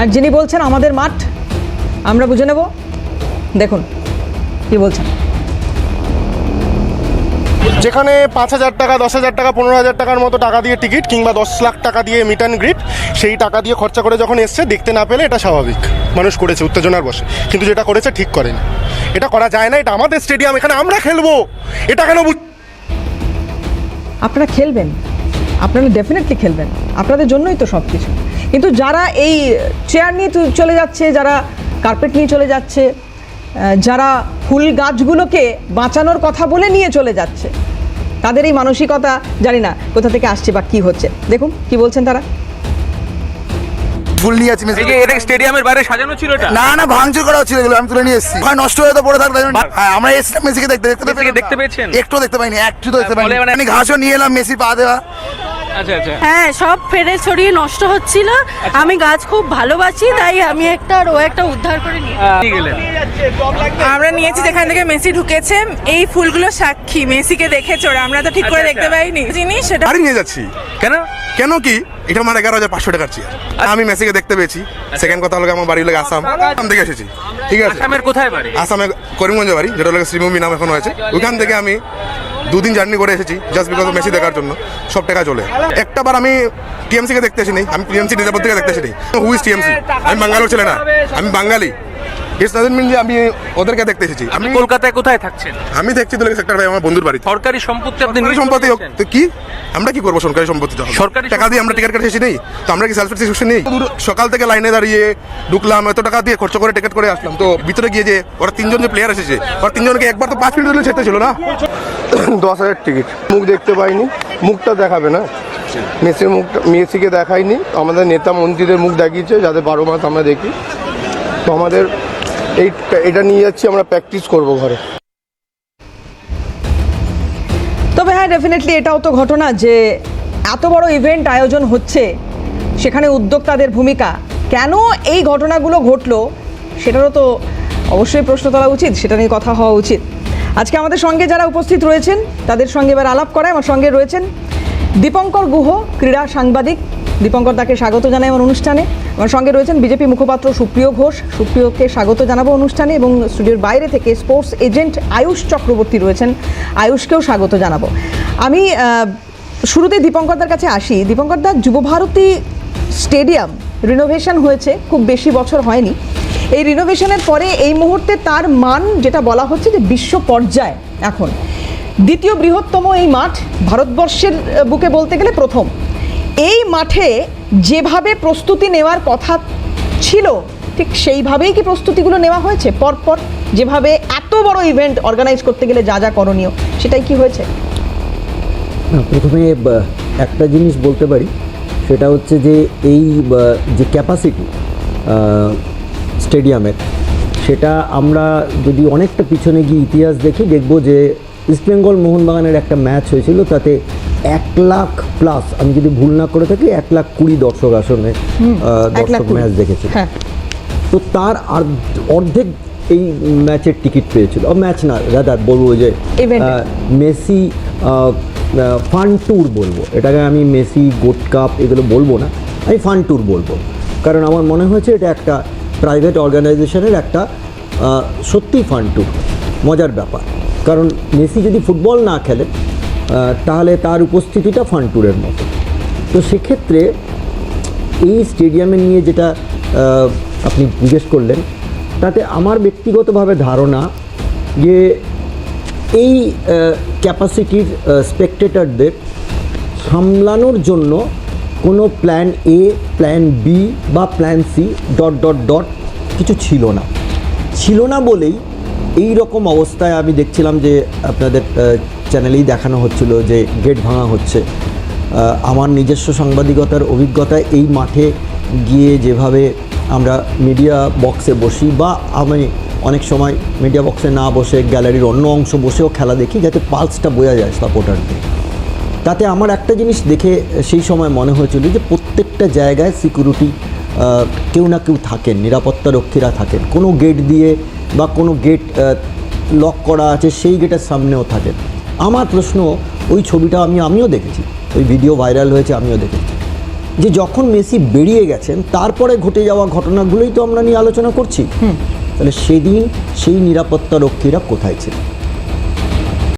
আর যিনি বলছেন আমাদের মাঠ আমরা বুঝে নেব। দেখুন কি বলছেন। যেখানে পাঁচ হাজার টাকা দশ হাজার টাকা পনেরো হাজার টাকার মতো টাকা দিয়ে টিকিট কিংবা দশ লাখ টাকা দিয়ে মিট অ্যান্ড গ্রিট সেই টাকা দিয়ে খরচা করে যখন এসছে দেখতে না পেলে এটা স্বাভাবিক। মানুষ করেছে উত্তেজনার বসে কিন্তু যেটা করেছে ঠিক করেনি। এটা করা যায় না এটা আমাদের স্টেডিয়াম এখানে আমরা খেলব। এটা কেন আপনারা খেলবেন। আপনারা ডেফিনেটলি খেলবেন। আপনাদের জন্যই তো সব কিছু কিন্তু যারা এই চেয়ার নিয়ে চলে যাচ্ছে যারা কার্পেট নিয়ে চলে যাচ্ছে যারা ফুল গাছগুলোকে বাঁচানোর কথা বলে নিয়ে চলে যাচ্ছে তাদের এই মানসিকতা জানি না কোথা থেকে আসছে বা কি হচ্ছে। দেখুন কি বলছেন তারা? ফুল নিয়ে আছি মেসি এই যে এটা স্টেডিয়ামের বাইরে সাজানো ছিল এটা? না না ভাঙচুর করা হচ্ছিল এগুলো আমি তুলে নিয়ে এসেছি। নষ্ট হয়ে তো পড়ে থাকলে হ্যাঁ আমরা এসেছিলাম মেসিকে দেখতে দেখতে দেখতে পেয়েছেন? একটু দেখতে পাইনি একটু দেখতে পাইনি। মানে- আমি ঘাসও নিয়ে এলাম মেসি পা দেওয়া। হ্যাঁ সব ফেলে ছড়িয়ে নষ্ট হচ্ছিল। আমি গাছ খুব ভালোবাসি তাই আমি একটা আর ও একটা উদ্ধার করে নিয়ে আমরা নিয়েছি যেখান থেকে মেসি ঢুকেছে এই ফুলগুলো সাক্ষী মেসিকে দেখেছে ওরা আমরা তো ঠিক করে আচ্ছা, দেখতে আচ্ছা। পাইনি। জিনিস সেটা বাড়ি নিয়ে যাচ্ছি। কেন? কেন কি? এটা আমার এগারো হাজার পাঁচশো টাকার চেয়ার আমি মেসিকে দেখতে পেয়েছি। সেকেন্ড কথা হলো আমার বাড়ি হলো গিয়ে আসাম। আসাম থেকে এসেছি। ঠিক আছে। আসামের কোথায় বাড়ি? আসামে করিমগঞ্জ বাড়ি যেটা হলো শ্রীভূমি নাম এখন হয়েছে। ওইখান থেকে আমি দুদিন জার্নি করে এসেছি জাস্ট বিকজ মেসি দেখার জন্য। সব টাকা চলে। একটা বার আমি টিএমসি কে দেখতে আসিনি আমি টিএমসি নিরাপদ থেকে দেখতে আসিনি হু ইজ টিএমসি আমি বাঙ্গালোর ছেলে না, আমি বাঙালি। ইটস নাজেন্ট মিন যে আমি ওদেরকে দেখতে এসেছি। আমি কলকাতায় কোথায় থাকছেন? আমি দেখছি তো সেক্টর ভাই আমার বন্ধুর বাড়িতে। সরকারি সম্পত্তি আপনি সরকারি সম্পত্তি তো কি? আমরা কি করব সরকারি সম্পত্তি? সরকারি টাকা দিয়ে আমরা টিকিট কেটে এসেছি নেই। তো আমরা কি সেলফ নেই? সকাল থেকে লাইনে দাঁড়িয়ে ঢুকলাম এত টাকা দিয়ে খরচ করে টিকিট করে আসলাম। তো ভিতরে গিয়ে যে ওরা তিনজন যে প্লেয়ার এসেছে ওরা তিনজনকে একবার তো পাঁচ মিনিট ছেড়তে ছিল না? দশ হাজার টিকিট মুখ দেখতে পাইনি। মুখটা দেখাবে না। মেসির মুখটা মেসিকে দেখায়নি আমাদের নেতা মন্ত্রীদের মুখ দেখিয়েছে যাদের বারো মাস আমরা দেখি। তো আমাদের এই এটা নিয়ে যাচ্ছি, আমরা প্র্যাকটিস করব ঘরে। তবে হ্যাঁ ডেফিনেটলি এটাও তো ঘটনা যে এত বড় ইভেন্ট আয়োজন হচ্ছে, সেখানে উদ্যোক্তাদের ভূমিকা। কেন এই ঘটনাগুলো ঘটলো, সেটারও তো অবশ্যই প্রশ্ন তোলা উচিত, সেটা নিয়ে কথা হওয়া উচিত। আজকে আমাদের সঙ্গে যারা উপস্থিত রয়েছেন, তাদের সঙ্গে এবার আলাপ করায় আমার সঙ্গে রয়েছেন দীপঙ্কর গুহ, ক্রীড়া সাংবাদিক। দীপঙ্কর তাকে স্বাগত জানাই আমার অনুষ্ঠানে। আমার সঙ্গে রয়েছেন বিজেপি মুখপাত্র সুপ্রিয় ঘোষ। সুপ্রিয়কে স্বাগত জানাব অনুষ্ঠানে এবং স্টুডিওর বাইরে থেকে স্পোর্টস এজেন্ট আয়ুষ চক্রবর্তী রয়েছেন। আয়ুষকেও স্বাগত জানাব। আমি শুরুতে দীপঙ্করদার কাছে আসি। দীপঙ্করদার যুবভারতী স্টেডিয়াম রিনোভেশন হয়েছে, খুব বেশি বছর হয়নি। এই রিনোভেশনের পরে এই মুহূর্তে তার মান যেটা বলা হচ্ছে যে বিশ্ব পর্যায়ে এখন। দ্বিতীয় বৃহত্তম এই মাঠ ভারতবর্ষের বুকে বলতে গেলে প্রথম। এই মাঠে যেভাবে প্রস্তুতি নেওয়ার কথা ছিল, ঠিক সেইভাবেই কি প্রস্তুতিগুলো নেওয়া হয়েছে? পরপর যেভাবে এত বড় ইভেন্ট অর্গানাইজ করতে গেলে যা যা করণীয়, সেটাই কি হয়েছে? প্রথমে একটা জিনিস বলতে পারি। সেটা হচ্ছে যে এই যে ক্যাপাসিটি স্টেডিয়ামের সেটা আমরা যদি অনেকটা পিছনে গিয়ে ইতিহাস দেখি, দেখব যে ইস্টবেঙ্গল মোহনবাগানের একটা ম্যাচ হয়েছিল, তাতে এক লাখ প্লাস আমি যদি ভুল না করে থাকি এক লাখ কুড়ি দর্শক আসনে দর্শক ম্যাচ দেখেছিল হ্যাঁ। তো তার অর্ধেক এই ম্যাচের টিকিট পেয়েছিল। ম্যাচ না দাদা বলব যে মেসি ফান ট্যুর বলব। এটাকে আমি মেসি গোট কাপ এগুলো বলব না আমি ফান ট্যুর বলব। কারণ আমার মনে হয়েছে এটা একটা প্রাইভেট অর্গানাইজেশনের একটা সত্যি ফান ট্যুর। মজার ব্যাপার। কারণ মেসি যদি ফুটবল না খেলে তাহলে তার উপস্থিতিটা ফান ট্যুরের মতো। তো সেক্ষেত্রে এই স্টেডিয়ামে নিয়ে যেটা আপনি জিজ্ঞেস করলেন, তাতে আমার ব্যক্তিগতভাবে ধারণা যে এই ক্যাপাসিটির স্পেকটেটরদের সামলানোর জন্য কোনো প্ল্যান এ প্ল্যান বি বা plan C dot dot dot কিছু ছিল না। ছিল না বলেই এই রকম অবস্থায় আমি দেখছিলাম যে আপনাদের চ্যানেলেই দেখানো হচ্ছিল যে গেট ভাঙা হচ্ছে। আমার নিজস্ব সাংবাদিকতার অভিজ্ঞতায় এই মাঠে গিয়ে যেভাবে আমরা মিডিয়া বক্সে বসি বা আমি অনেক সময় মিডিয়া বক্সে না বসে গ্যালারির অন্য অংশ বসেও খেলা দেখি যাতে পালসটা বোঝা যায় সাপোর্টারদের তাতে আমার একটা জিনিস দেখে সেই সময় মনে হয়েছিল যে প্রত্যেকটা জায়গায় সিকিউরিটি কেউ না কেউ থাকেন, নিরাপত্তা রক্ষীরা থাকেন। কোনো গেট দিয়ে বা কোনো গেট লক করা আছে সেই গেটের সামনেও থাকে। আমার প্রশ্ন ওই ছবিটা আমি আমিও দেখেছি। ওই ভিডিও ভাইরাল হয়েছে আমিও দেখেছি। যে যখন মেসি বেরিয়ে গেছেন তারপরে ঘটে যাওয়া ঘটনাগুলোই তো আমরা নিয়ে আলোচনা করছি। তাহলে সেদিন সেই নিরাপত্তা রক্ষীরা কোথায় ছিল